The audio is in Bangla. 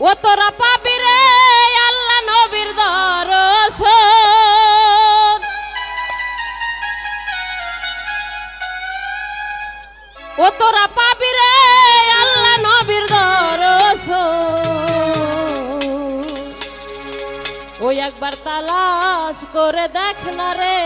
ও তোরা পাবি রে আল্লাহ নবীর দরস ও তোরা পাবি রে আল্লাহ নবীর দরস ও একবার তালাশ করে দেখ না রে।